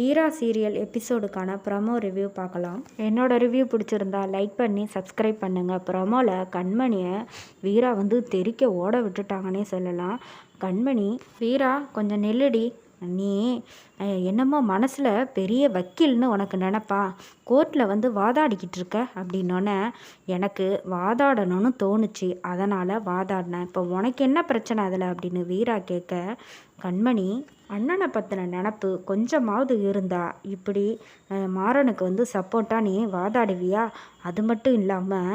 வீரா serial எபிசோடுக்கான promo review பார்க்கலாம். என்னோட ரிவ்யூ பிடிச்சிருந்தா லைக் பண்ணி சப்ஸ்கிரைப் பண்ணுங்கள் ப்ரமோவில் கண்மணியை வீரா வந்து தெறிக்க ஓட விட்டுட்டாங்கன்னே சொல்லலாம். கண்மணி வீரா கொஞ்சம் நெல்லடி. நீ என்னமோ மனசில் பெரிய வக்கீல்னு உனக்கு நினப்பா. கோர்ட்டில் வந்து வாதாடிக்கிட்டு இருக்க அப்படின்னோடனே எனக்கு வாதாடணும்னு தோணுச்சு. அதனால் வாதாடினேன். இப்போ உனக்கு என்ன பிரச்சனை அதில் அப்படின்னு வீரா கேட்க கண்மணி அண்ணனை பற்றின நினப்பு கொஞ்சமாவது இருந்தா இப்படி மாறனுக்கு வந்து சப்போர்ட்டாக நீ வாதாடுவியா? அது மட்டும் இல்லாமல்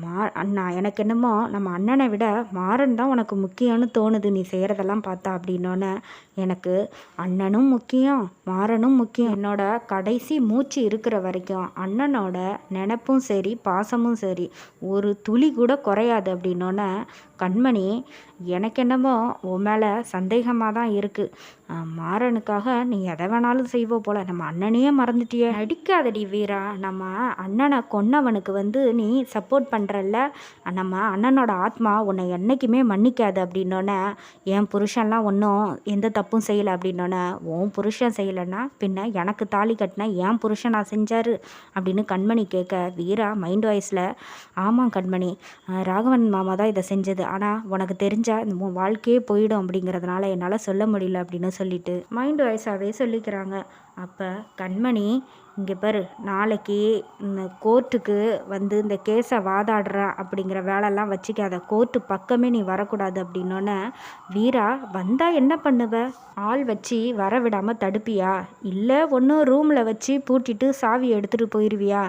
மா அண்ணா எனக்கு என்னமோ நம்ம அண்ணனை விட மாறன் தான் உனக்கு முக்கியம்னு தோணுது. நீ செய்கிறதெல்லாம் பார்த்தா அப்படின்னோடனே எனக்கு அண்ணனும் முக்கியம் மாறனும் முக்கியம். என்னோட கடைசி மூச்சு இருக்கிற வரைக்கும் அண்ணனோட நினப்பும் சரி பாசமும் சரி ஒரு துளி கூட குறையாது அப்படின்னோடனே கண்மணி எனக்கு என்னமோ உன் மேலே சந்தேகமாக தான் இருக்குது மாறனுக்காக நீ எதை வேணாலும் செய்வோ போல். நம்ம அண்ணனையே மறந்துட்டியே. நடிக்காதடி வீரா. நம்ம அண்ணனை கொன்னவனுக்கு வந்து நீ சப்போர்ட் பண்ணுறல்ல நம்ம அண்ணனோட ஆத்மா உன்னை என்றைக்குமே மன்னிக்காது. அப்படின்னோடனே என் புருஷன்லாம் ஒன்றும் எந்த தப்பு தப்பும் செய்யலை அப்படின்னோடனே உன் புருஷன் செய்யலைன்னா பின்ன எனக்கு தாலி கட்டினா என் புருஷன் நான் செஞ்சாரு? அப்படின்னு கண்மணி கேட்க வீரா மைண்ட் வாய்ஸில் ஆமாம் கண்மணி ராகவன் மாமா தான் இதை செஞ்சது. ஆனால் உனக்கு தெரிஞ்சா இந்த உன் வாழ்க்கையே போயிடும் அப்படிங்கிறதுனால என்னால் சொல்ல முடியல அப்படின்னு சொல்லிட்டு மைண்ட் வாய்ஸாகவே சொல்லிக்கிறாங்க. அப்போ கண்மணி இங்கே பாரு நாளைக்கு இந்த கோர்ட்டுக்கு வந்து இந்த கேஸை வாதாடுற அப்படிங்கிற வேலைலாம் வச்சுக்காத. கோர்ட்டு பக்கமே நீ வரக்கூடாது அப்படின்னோடனே வீரா வந்தால் என்ன பண்ணுவ? ஆள் வச்சு வர விடாமல் தடுப்பியா? இல்லை ஒன்றும் ரூமில் வச்சு பூட்டிட்டு சாவி எடுத்துகிட்டு போயிடுவியா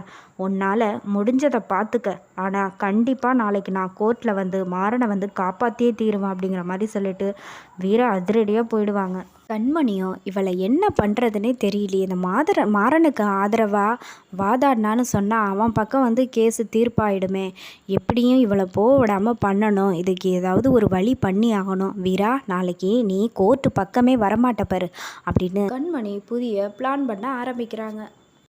உன்னால் முடிஞ்சதை பார்த்துக்க ஆனால் கண்டிப்பாக நாளைக்கு நான் கோர்ட்டில் வந்து மாறனை வந்து காப்பாற்றியே தீருவேன் அப்படிங்கிற மாதிரி சொல்லிட்டு வீரா அதிரடியாக போயிடுவாங்க. கண்மணியும் இவளை என்ன பண்ணுறதுனே தெரியலையே. இந்த மாதர மாறனுக்கு ஆதரவாக வாதாடினான்னு சொன்னால் அவன் பக்கம் வந்து கேஸு தீர்ப்பாயிடுமே. எப்படியும் இவளை போக விடாமல் பண்ணணும். இதுக்கு ஏதாவது ஒரு வழி பண்ணி ஆகணும். வீரா நாளைக்கு நீ கோர்ட்டு பக்கமே வரமாட்டப்பாரு அப்படின்னு கண்மணி புதிய பிளான் பண்ண ஆரம்பிக்கிறாங்க.